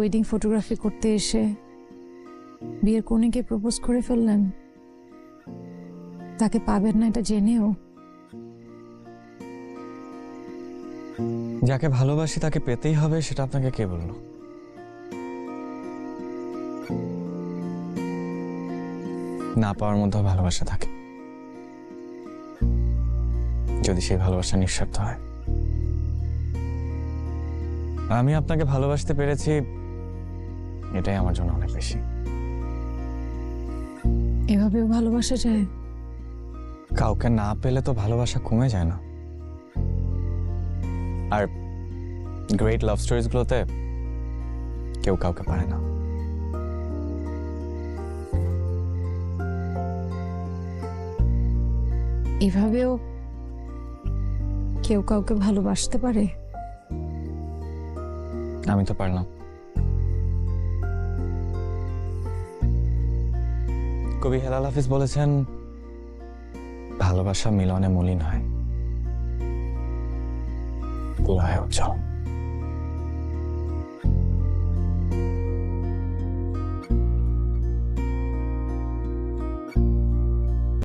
Wedding photography করতে এসে বিয়ের কনেকে প্রপোজ করে ফেললেন। তাকে পাবেন না এটা জেনেও। যাকে ভালোবাসি তাকে পেতেই হবে, সেটা আপনাকে কে বলল? না পাওয়ার মধ্যেও ভালোবাসা থাকে। যদি সেই ভালোবাসা নিঃস্বার্থ হয়। আমি আপনাকে ভালোবাসতে পেরেছি এটাই আমার জন্য অনেক বেশি। এভাবেও ভালোবাসা যায়? কাউকে না পেলে তো ভালোবাসা কমে যায় না। আর গ্রেট লাভ স্টোরিজগুলোতে কেউ কাউকে পারে না। এভাবেও কেউ কাউকে ভালোবাসতে পারে? আমি তো পারলাম। কবি হেলাল হাফিজ বলেছেন ভালোবাসা মিলনে মলিন হয়। উজ্জ্বল।